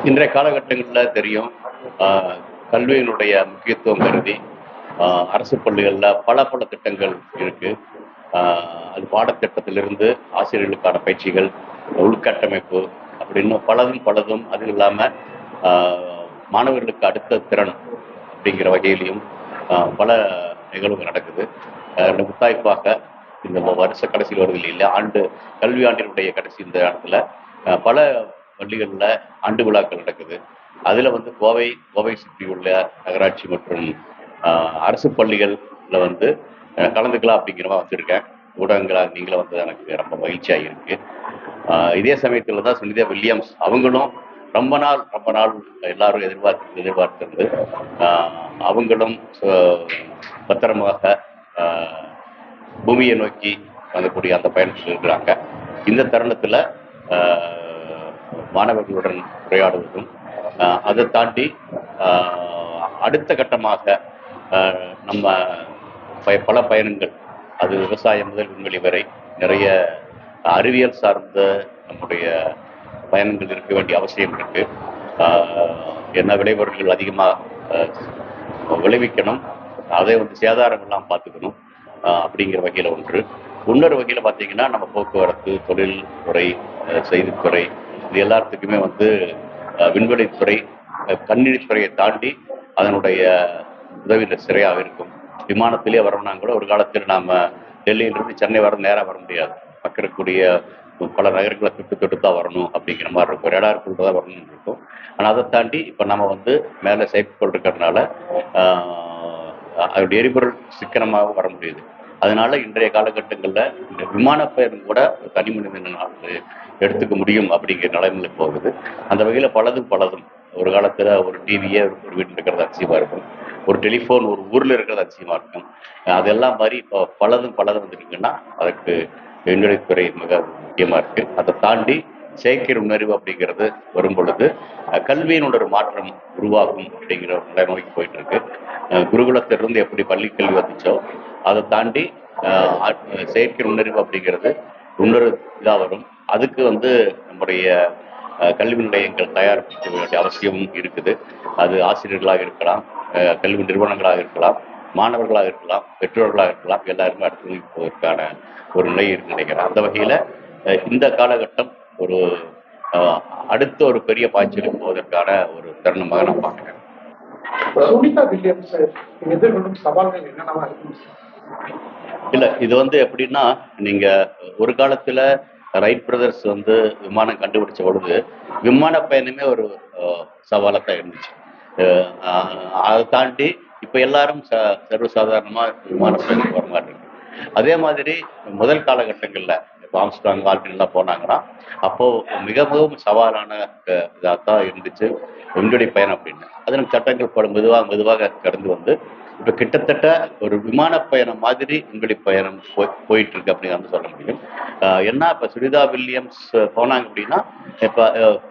இன்றைய காலகட்டங்களில் தெரியும் கல்வியினுடைய முக்கியத்துவம் கருதி அரசு பள்ளிகளில் பல பல திட்டங்கள் இருக்கு. அது பாடத்திட்டத்திலிருந்து ஆசிரியர்களுக்கான பயிற்சிகள் உள்கட்டமைப்பு அப்படின்னு பலதும் பலதும் அது இல்லாமல் மாணவர்களுக்கு அடுத்த திறன் அப்படிங்கிற வகையிலையும் பல நிகழ்வுகள் நடக்குது. ஆஹ், முத்தாய்ப்பாக இந்த வருஷ கடைசியில் வருது இல்லையா ஆண்டு கல்வி ஆண்டினுடைய கடைசி இந்த இடத்துல பல பள்ளிகளில் ஆண்டு விழாக்கள் நடக்குது. அதில் வந்து கோவை கோவை சுற்றி உள்ள நகராட்சி மற்றும் அரசு பள்ளிகளில் வந்து கலந்துக்கலாம் அப்படிங்கிற மாதிரி வந்திருக்கேன் ஊடகங்களாக நீங்களும் வந்தது எனக்கு ரொம்ப மகிழ்ச்சியாக இருக்கு. இதே சமயத்தில் தான் சுனிதா வில்லியம்ஸ் அவங்களும் ரொம்ப நாள் ரொம்ப நாள் எல்லாரும் எதிர்பார்த்து எதிர்பார்த்திருந்து அவங்களும் பத்திரமாக பூமியை நோக்கி வரக்கூடிய அந்த பயணத்தில் இருக்கிறாங்க. இந்த தருணத்தில் மாணவர்களுடன் உரையாடுவதும் அதை தாண்டி அடுத்த கட்டமாக நம்ம பல பயணங்கள் அது விவசாயம் முதல் விண்வெளி வரை நிறைய அறிவியல் சார்ந்த நம்முடைய பயணங்கள் இருக்க வேண்டிய அவசியம் இருக்கு. என்ன விளைபொருட்கள் அதிகமாக விளைவிக்கணும் அதை வந்து சேதாரம் எல்லாம் பார்த்துக்கணும் அப்படிங்கிற வகையில் ஒன்று. இன்னொரு வகையில் பார்த்தீங்கன்னா நம்ம போக்குவரத்து தொழில் துறை செய்தித்துறை இது எல்லாத்துக்குமே வந்து விண்வெளித்துறை அஹ் தாண்டி அதனுடைய உதவி சிறையாக இருக்கும். விமானத்திலே வரணும்னா கூட ஒரு காலத்தில் நாம் டெல்லியிலிருந்து சென்னை வர நேராக வர முடியாது. பக்கம் இருக்கக்கூடிய பல நகரங்களை தொட்டு தொட்டு தான் வரணும் அப்படிங்கிற மாதிரி இருக்கும். ஒரு தான் வரணும்னு இருக்கும். ஆனால் அதை தாண்டி இப்போ நம்ம வந்து மேலே செயற்கைக்கோள் இருக்கிறதுனால அதோடைய எரிபொருள் சிக்கனமாக வர முடியுது. அதனால இன்றைய காலகட்டங்களில் இந்த விமான பயணம் கூட ஒரு தனி மனிதனால் எடுத்துக்க முடியும் அப்படிங்கிற நிலைமையில போகுது. அந்த வகையில் பலதும் பலதும். ஒரு காலத்தில் ஒரு டிவியே ஒரு வீட்டில் இருக்கிறது அதிசயமாக இருக்கும். ஒரு டெலிஃபோன் ஒரு ஊரில் இருக்கிறது அதிசயமாக இருக்கும். அதெல்லாம் மாதிரி இப்போ பலதும் பலதும் வந்துருக்குன்னா அதுக்கு விண்வெளித்துறை மிக முக்கியமாக இருக்கு. அதை தாண்டி செயற்கை நுண்ணறிவு அப்படிங்கிறது வரும் பொழுது அஹ், ஒரு மாற்றம் உருவாகும் அப்படிங்கிற ஒரு நிலை நோக்கி போயிட்டு இருக்கு குருகுலத்திலிருந்து எப்படி பள்ளி கல்வி வந்துச்சோ அதை தாண்டி செயற்கை நுண்ணறிவு அப்படிங்கிறது இன்னொரு இதாக வரும். அதுக்கு வந்து நம்முடைய கல்வி நிலையங்கள் தயாரிக்க வேண்டிய அவசியமும் இருக்குது. அது ஆசிரியர்களாக இருக்கலாம் கல்வி நிறுவனங்களாக இருக்கலாம் மாணவர்களாக இருக்கலாம் பெற்றோர்களாக இருக்கலாம் எல்லாருமே அடுத்து போவதற்கான ஒரு நிலை இருக்கு நினைக்கிறேன். அந்த வகையில் இந்த காலகட்டம் ஒரு அடுத்த ஒரு பெரிய பாய்ச்சலுக்கு போவதற்கான ஒரு தருணமாக நான் பார்க்கிறேன். சுனிதா வில்லியம்ஸ் எதிர்கொள்ளும் சவால்கள் என்னென்னவா இருக்கும்? இல்ல இது வந்து எப்படின்னா நீங்க ஒரு காலத்துல ரைட் பிரதர்ஸ் வந்து விமானம் கண்டுபிடிச்ச பொழுது விமான பயணமே ஒரு சவாலாக தான் இருந்துச்சு. அதை தாண்டி இப்ப எல்லாரும் ச சர்வசாதாரணமா விமான பயணம் வர இருக்கு. அதே மாதிரி முதல் காலகட்டங்கள்ல ஆம்ஸ்ட்ராங் ஆல்பின்லாம் போனாங்கன்னா அப்போ மிக மிகவும் சவாலான இதாக தான் இருந்துச்சு உங்களுடைய பயணம் அப்படின்னு. அது நம்ம சட்டங்கள் பல மெதுவாக மெதுவாக கடந்து வந்து இப்போ கிட்டத்தட்ட ஒரு விமான பயணம் மாதிரி விண்வெளி பயணம் போய் போயிட்டு இருக்கு அப்படின்னு வந்து சொல்ல முடியும். என்ன இப்போ சுனிதா வில்லியம்ஸ் போனாங்க அப்படின்னா இப்போ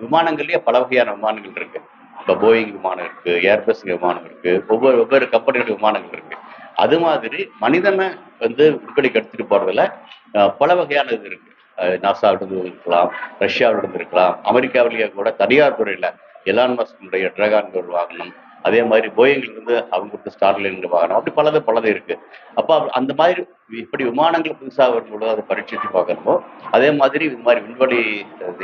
விமானங்கள்லேயே பல வகையான விமானங்கள் இருக்கு. இப்போ போயிங் விமானம் இருக்கு ஏர்பஸ் விமானம் இருக்கு ஒவ்வொரு வெவ்வேறு கம்பெனியோட விமானங்கள் இருக்கு. அது மாதிரி மனிதனை வந்து விண்வெளிக்கு எடுத்துட்டு போறதுல பல வகையான இது இருக்கு. நாசாவிலிருந்து இருக்கலாம் ரஷ்யாவிலிருந்து இருக்கலாம் அமெரிக்காவிலேயே கூட தனியார் துறையில எலான் மஸ்கனுடைய டிராகான் ஒரு வாகனம் அதே மாதிரி போயிங்கில் அவங்க கொடுத்த ஸ்டார்லைன் வாகனம் அப்படி பலது பலது இருக்கு. அப்போ அந்த மாதிரி இப்படி விமானங்கள் புதுசாக வரும்பொழுது அதை பரீட்சித்து பார்க்கணுமோ அதே மாதிரி இது மாதிரி விண்வெளி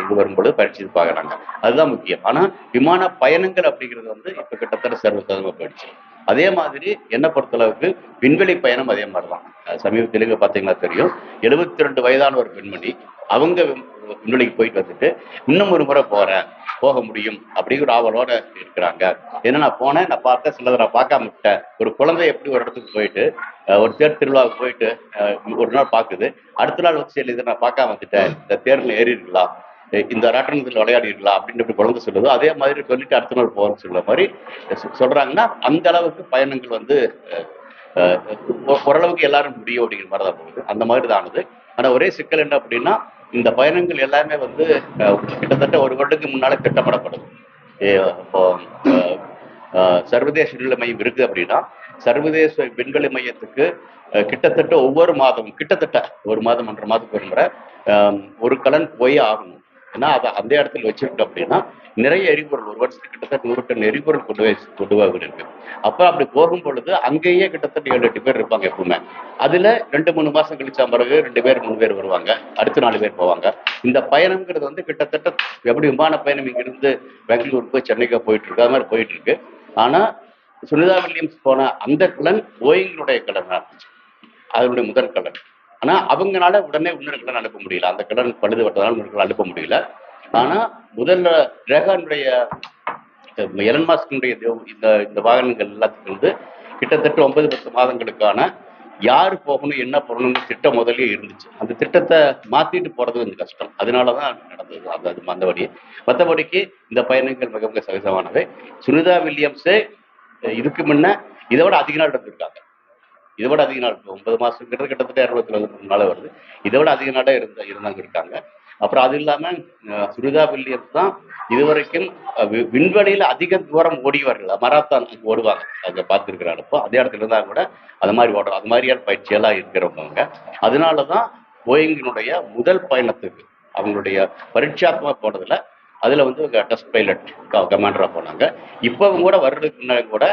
இது வரும்பொழுது பரீட்சித்து பார்க்கறாங்க. அதுதான் முக்கியம். ஆனா விமான பயணங்கள் அப்படிங்கிறது வந்து இப்ப கிட்டத்தட்ட சர்வசாதாரணமா போயிடுச்சு. அதே மாதிரி என்னை பொறுத்தளவுக்கு விண்வெளி பயணம் அதே மாதிரி தான் சமீபத்திலேயே பார்த்தீங்கன்னா தெரியும். எழுபத்தி ரெண்டு வயதான ஒரு பெண்மணி அவங்க விண்வெளிக்கு போயிட்டு வந்துட்டு இன்னும் ஒரு முறை போகிறேன் போக முடியும். அப்படிங்கிற ஆவலோட இருக்கிறாங்க. ஏன்னா நான் போனேன் நான் பார்த்தேன் சிலதை நான் பார்க்காம விட்டேன். ஒரு குழந்தை எப்படி ஒரு இடத்துக்கு போயிட்டு ஒரு தேர் திருவிழாவுக்கு போயிட்டு ஒரு நாள் பார்க்குது. அடுத்த நாள் வச்சு இதை நான் பார்க்காம வந்துட்டேன். இந்த தேர்ல ஏறிடலாம் இந்த ராட்டனத்தில் விளையாடி அப்படின்னு குழந்தை சொல்லுதோ. அதே மாதிரி சொல்லிட்டு அடுத்த நாள் போகிறோம்னு சொல்ற மாதிரி சொல்றாங்கன்னா அந்த அளவுக்கு பயணங்கள் வந்து ஓரளவுக்கு எல்லாரும் முடியும் அப்படிங்கிற மாதிரி தான் போகுது அந்த மாதிரி தான் ஆனது. ஆனால் ஒரே சிக்கல் என்ன அப்படின்னா இந்த பயணங்கள் எல்லாமே வந்து கிட்டத்தட்ட ஒரு வருடத்துக்கு முன்னாலே திட்டமிடப்படுது இப்போ சர்வதேச விண்வெளி மையம் இருக்கு அப்படின்னா சர்வதேச விண்வெளி மையத்துக்கு கிட்டத்தட்ட ஒவ்வொரு மாதமும் கிட்டத்தட்ட ஒரு மாதம் ஒன்றரை மாதத்துக்கு ஒரு முறை ஒரு கலன் போய் ஆகணும். இருக்குன்னா அதை அந்த இடத்துல வச்சிருக்கோம் அப்படின்னா நிறைய எரிபொருள் ஒரு வருஷத்துக்கு கிட்டத்தட்ட நூறு டன் எரிபொருள் கொண்டு போய் கொண்டு போக இருக்கு. அப்ப அப்படி போகும் பொழுது அங்கேயே கிட்டத்தட்ட ஏழு எட்டு பேர் இருப்பாங்க எப்பவுமே. அதுல ரெண்டு மூணு மாசம் கழிச்ச பிறகு ரெண்டு பேர் மூணு பேர் வருவாங்க. அடுத்த நாலு பேர் போவாங்க. இந்த பயணம்ங்கிறது வந்து கிட்டத்தட்ட எப்படி விமான பயணம் இங்கிருந்து பெங்களூர் போய் சென்னைக்கு போயிட்டு இருக்கு அது மாதிரி போயிட்டு இருக்கு. ஆனா சுனிதா வில்லியம்ஸ் போன அந்த கலன் போயிங்களுடைய கடன் அதனுடைய முதல் கலன் ஆனா அவங்கனால உடனே இன்னொரு கடன் அனுப்ப முடியல. அந்த கடன் பழுதுபட்டதால் இன்னொரு கலன் அனுப்ப முடியல. ஆனா முதல்ல ரேகானுடைய எலன் மாஸ்கினுடைய இந்த இந்த வாகனங்கள் எல்லாத்துக்கும் வந்து கிட்டத்தட்ட ஒன்பது பத்து மாதங்களுக்கான யார் போகணும் என்ன போகணும்னு திட்டம் முதலே இருந்துச்சு. அந்த திட்டத்தை மாத்திட்டு போறது கொஞ்சம் கஷ்டம். அதனாலதான் நடந்தது. அந்த அது மந்தபடி மற்றபடிக்கு இந்த பயணங்கள் மிக மிக சகஜமானவை. சுனிதா வில்லியம்ஸே இதுக்கு முன்ன இதை விட அதிக நாள் இருந்திருக்காங்க. இதை விட அதிக நாள் இப்போ ஒன்பது மாசங்கிறது கிட்டத்தட்ட இருபத்தி ரெண்டு நாள் வருது. இதை விட அதிக நாடாக இருந்த இருந்தாங்க இருக்காங்க. அப்புறம் அது இல்லாம சுரிதா வில்லியம்ஸ் தான் இதுவரைக்கும் அஹ், வி- விண்வெளியில அதிக தூரம் ஓடிவார்கள் மராத்தான் ஓடுவாங்க. அங்க பார்த்துருக்கிறாங்க இப்போ அதே இடத்துல இருந்தா கூட அது மாதிரி ஓடுறோம் அது மாதிரியான பயிற்சியெல்லாம் இருக்கிறவங்க. அதனாலதான் போயிங்கினுடைய முதல் பயணத்துக்கு அவங்களுடைய பரீட்சாத்மா போனதுல அதில் வந்து டெஸ்ட் பைலட் கமாண்டராக போனாங்க. இப்போவும் கூட வர்றதுக்கு முன்னாடி கூட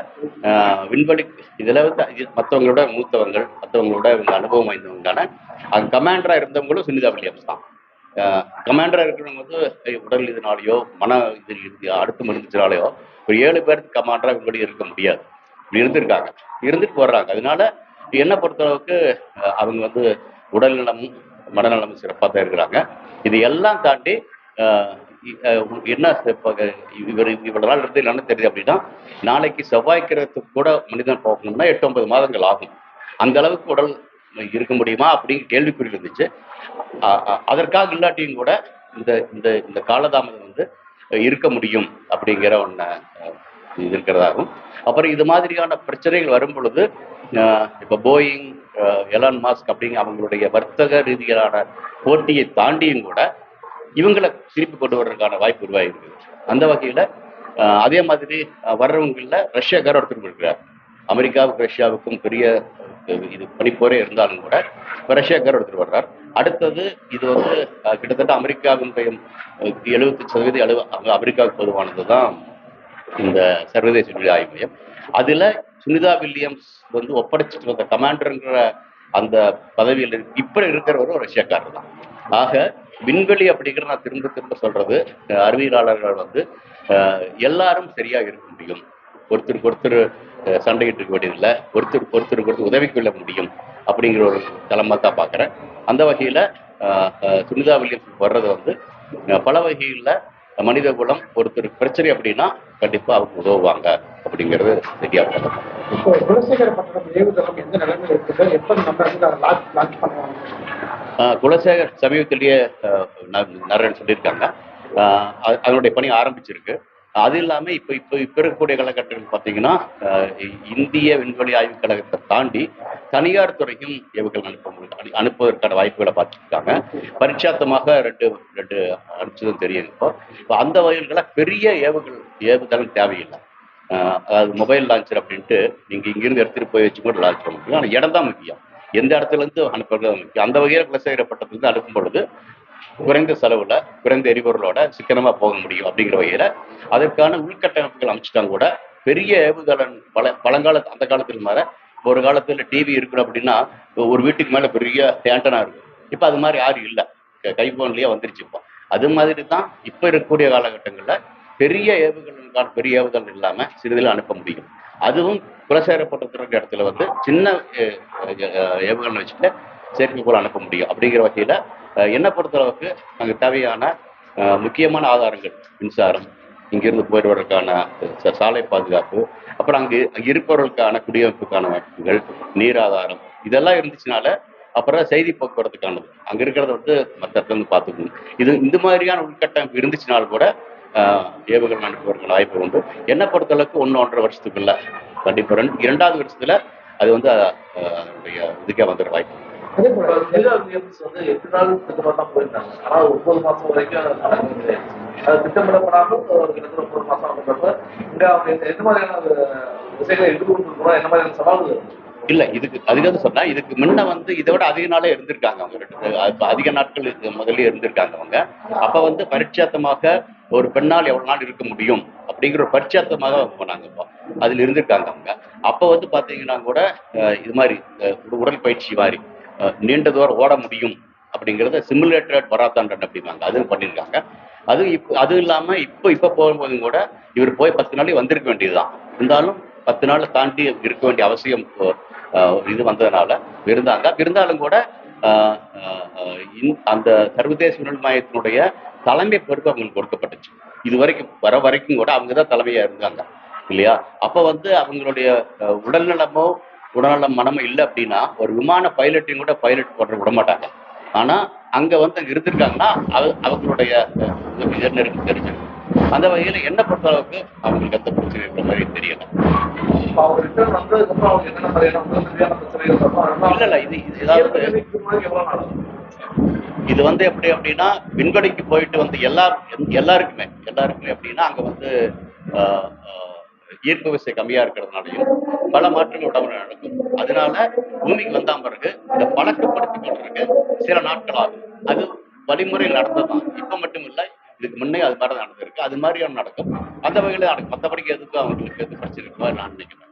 விண்வெளி இதில் வந்து மற்றவங்களோட மூத்தவங்கள் மற்றவங்களோட இவங்க அனுபவம் வாய்ந்தவங்கான அங்கே கமாண்டராக இருந்தவங்களும் சுனிதா வில்லியம்ஸ் தான். கமாண்டராக இருக்கிறவங்க வந்து உடல் இதனாலேயோ மன இது அடுத்து மருந்துனாலேயோ ஒரு ஏழு பேருக்கு கமாண்டராக விண்வெளி இருக்க முடியாது. இருந்திருக்காங்க. இருந்துட்டு வர்றாங்க. அதனால என்னை பொறுத்தளவுக்கு அவங்க வந்து உடல்நலமும் மனநலமும் சிறப்பாக தான் இருக்கிறாங்க. இது எல்லாம் தாண்டி என்ன இவர் இவ்வளவு நாள் இருந்து என்னன்னு தெரியுது அப்படின்னா நாளைக்கு செவ்வாய் கிரகத்துக்கு கூட மனிதன் போகணும்னா எட்டு ஒன்பது மாதங்கள் ஆகும். அந்த அளவுக்கு உடல் இருக்க முடியுமா அப்படிங்கிற கேள்விக்குறி இருந்துச்சு. அதற்காக இல்லாட்டியும் கூட இந்த இந்த இந்த காலதாமதம் வந்து இருக்க முடியும் அப்படிங்கிற ஒன்று இது இருக்கிறதாகும். அப்புறம் இது மாதிரியான பிரச்சனைகள் வரும் பொழுது இப்போ போயிங் எலான் மாஸ்க் அப்படிங்க அவங்களுடைய வர்த்தக ரீதியிலான போட்டியை தாண்டியும் கூட இவங்களை திருப்பி கொண்டு வர்றதுக்கான வாய்ப்பு உருவாகிருக்கு அந்த வகையில அதே மாதிரி வர்றவங்களில் வர்றவங்கள ரஷ்யாக்கார ஒருத்தர் இருக்கிறார். அமெரிக்காவுக்கும் ரஷ்யாவுக்கும் பெரிய இது பனிப்போரே இருந்தாலும் கூட இப்போ ரஷ்யாக்கார ஒருத்தர் வர்றார். அடுத்தது இது வந்து கிட்டத்தட்ட அமெரிக்காவினுடைய எழுபத்தி சதவீதம் எழுவ அமெரிக்காவுக்கு பொதுவானது தான் இந்த சர்வதேச விண்வெளி ஆய்வு மையம். அதில் சுனிதா வில்லியம்ஸ் வந்து ஒப்படைச்சிட்டு வந்த கமாண்டருங்கிற அந்த பதவியில் இருக்கு- இப்ப இருக்கிறவரும் ரஷ்யாக்காரர் தான் ஆக விண்வெளி அப்படிங்கிற நான் திரும்ப திரும்ப சொல்றது அறிவியலாளர்கள் வந்து எல்லாரும் சரியா இருக்க முடியும். ஒருத்தருக்கு ஒருத்தர் சண்டையிட்டு இருக்க வேண்டியதில்லை. ஒருத்தருக்கு ஒருத்தருக்கு ஒருத்தர் உதவி கொள்ள முடியும் அப்படிங்கிற ஒரு தலைமை தான் பார்க்குறேன். அந்த வகையில் சுனிதா வில்லியம்ஸ் வர்றது வந்து பல வகையில் மனித குலம் ஒருத்தருக்கு பிரச்சனை அப்படின்னா கண்டிப்பா அவங்க உதவுவாங்க அப்படிங்கிறது சரியா. இப்போ குலசேகர பட்டணம் ஏவுதளம் எந்த நிலைமையில் இருக்குது? எப்போ நம்ம வந்து அதை லான்ச் லான்ச் பண்ணுவாங்க? ஆஹ் குலசேகர் சமீபத்திலேயே நரேன் சொல்லியிருக்காங்க. அதனுடைய பணி ஆரம்பிச்சிருக்கு. அது இல்லாம இப்ப இப்ப இப்ப இருக்கக்கூடிய காலகட்டங்கள் பார்த்தீங்கன்னா இந்திய விண்வெளி ஆய்வுக் கழகத்தை தாண்டி தனியார் துறையும் ஏவுகள் அனுப்ப முடியும் அனுப்புவதற்கான வாய்ப்புகளை பார்த்துருக்காங்க. பரிட்சாத்தமாக ரெண்டு ரெண்டு அனுப்பிச்சதும் தெரியும் இப்போ. இப்போ அந்த வகைகளில் பெரிய ஏவுகள் ஏவுதளம் தேவையில்லை. அதாவது மொபைல் லான்ச்சர் அப்படின்ட்டு நீங்க இங்கிருந்து எடுத்துட்டு போய் வச்சு கூட லான்ச் பண்ண முடியும். ஆனால் இடம் தான் முக்கியம். எந்த இடத்துல இருந்து அனுப்புறது முக்கியம். அந்த வகையில் குலசேகர பட்டத்திலிருந்து அனுப்பும் பொழுது குறைந்த செலவுல குறைந்த எரிபொருளோட சிக்கனமா போக முடியும் அப்படிங்கிற வகையில அதற்கான உள்கட்டமைப்புகள் அமைச்சிட்டாங்க கூட பெரிய ஏவுகலன் பல பழங்கால அந்த காலத்துக்கு மேல ஒரு காலத்துல டிவி இருக்கணும் அப்படின்னா ஒரு வீட்டுக்கு மேல பெரிய தேண்டனா இருக்கும் இப்ப அது மாதிரி யாரும் இல்லை. கைபோன்லயே வந்துருச்சு இப்போ. அது மாதிரி தான் இப்ப இருக்கக்கூடிய காலகட்டங்கள்ல பெரிய ஏவுகளுக்கான பெரிய ஏவுதல் இல்லாம சிறிதில் அனுப்ப முடியும். அதுவும் குலசேரப்பட்டிருக்கிற இடத்துல வந்து சின்ன அஹ், ஏவுகணை வச்சுட்டு செயற்கைக்கோள் அனுப்ப முடியும் அப்படிங்கிற வகையில என்னை பொறுத்தளவுக்கு அங்கே தேவையான முக்கியமான ஆதாரங்கள் மின்சாரம் இங்கிருந்து போயிடுவதற்கான ச- சாலை பாதுகாப்பு அப்புறம் அங்கு இருப்பவர்களுக்கான குடியிருப்புக்கான வாய்ப்புகள் நீர் ஆதாரம் இதெல்லாம் இருந்துச்சுனால அப்புறம் செய்தி போக்குவரத்துக்கானது. அங்க இருக்கிறத வந்து மற்ற இடத்துல இருந்து பார்த்துக்கணும். இது இந்த மாதிரியான உள்கட்டமைப்பு இருந்துச்சுனாலும் கூட ஆஹ், ஏவுகணை அனுப்புவதற்கான வாய்ப்பு உண்டு. என்னை பொறுத்தளவுக்கு ஒன்று ஒன்றரை வருஷத்துக்குள்ள கண்டிப்பாக இரண்டாவது வருஷத்துல அது வந்து அதனுடைய இதுக்கே வந்துடுற வாய்ப்பு அதே போல இப்ப நிலா வில்லியம்ஸ் வந்து எட்டு நாள் திட்டமா தான் போயிருந்தாங்க ஆனா ஒன்பது மாசம் வரைக்கும் அது நடக்கவே கிடையாது. அது திட்டமிடப்படாமல் ஒரு கிட்டத்தட்ட ஒன்பது மாசம் அப்படின்றப்ப இங்க அவங்க எந்த- மாதிரியான விஷயங்களை எதிர்கொண்டு என்ன மாதிரியான சவால்கள் இல்ல இதுக்கு அதுக்காக சொன்னா இதுக்கு முன்ன வந்து இதை விட அதிக நாளே இருந்திருக்காங்க அவங்க ரெண்டு அதிக நாட்கள் இது முதல்ல இருந்திருக்காங்க அவங்க. அப்ப வந்து பரிட்சாத்தமாக ஒரு பெண்ணால் எவ்வளவு நாள் இருக்க முடியும் அப்படிங்கிற ஒரு பரிட்சாத்தமாக அவங்க போனாங்க இப்போ. அதுல இருந்திருக்காங்க அவங்க. அப்போ வந்து பார்த்தீங்கன்னா கூட இது மாதிரி ஒரு உடற்பயிற்சி மாதிரி நீண்ட தூரம் ஓட முடியும் அப்படிங்கறத சிமுலேட்டட் மராத்தான் அப்படிம்பாங்க. அதுவும் பண்ணியிருக்காங்க அது இப்போ அது இல்லாம இப்போ இப்போ போகும்போதும் கூட இவர் போய் பத்து நாளைக்கு வந்திருக்க வேண்டியதுதான். இருந்தாலும் பத்து நாள் தாண்டி இருக்க வேண்டிய அவசியம் இது வந்ததுனால இருந்தாங்க இருந்தாலும் கூட அந்த சர்வதேச உணல் மையத்தினுடைய தலைமை பொறுப்பு அவங்களுக்கு கொடுக்கப்பட்டுச்சு. இது வரைக்கும் வர வரைக்கும் கூட அவங்க தான் தலைமையா இருந்தாங்க. இல்லையா? அப்ப வந்து அவங்களுடைய உடல்நலமோ உடல்நலம் மனமோ இல்லை அப்படின்னா ஒரு விமான பைலட்டையும் கூட பைலட் போடுற விட மாட்டாங்க. ஆனா அங்க வந்து அங்க இருந்திருக்காங்கன்னா அவ- அவங்களுடைய எனக்கு தெரிஞ்சிருக்கும் அந்த வகையில என்ன பொறுத்த அளவுக்கு அவங்களுக்கு எந்த பிரச்சனை இருக்கிற மாதிரி தெரியல. இல்ல இல்ல இது ஏதாவது? இது வந்து எப்படி அப்படின்னா விண்வெளிக்கு போயிட்டு வந்து எல்லா எல்லாருக்குமே எல்லாருக்குமே எப்படின்னா அங்க வந்து ஈர்ப்பு விசை கம்மியா இருக்கிறதுனாலையும் பல மாற்றங்கள் உடம்புல நடக்கும். அதனால பூமிக்கு வந்தா பிறகு இந்த பழக்கப்படுத்திக் கொள்றதுக்கு சில நாட்கள் ஆகும். அது வழிமுறையில் நடந்ததுதான். இப்ப மட்டும் இல்லை இதுக்கு முன்னே அது மாதிரி நடந்திருக்கு. அது மாதிரியான நடக்கும். அந்த வகையில நடக்கும் மற்றபடிக்கு எதுக்கும் அவங்களுக்கு எது பிரச்சனை இருக்கோ? நான் நினைக்கிறேன்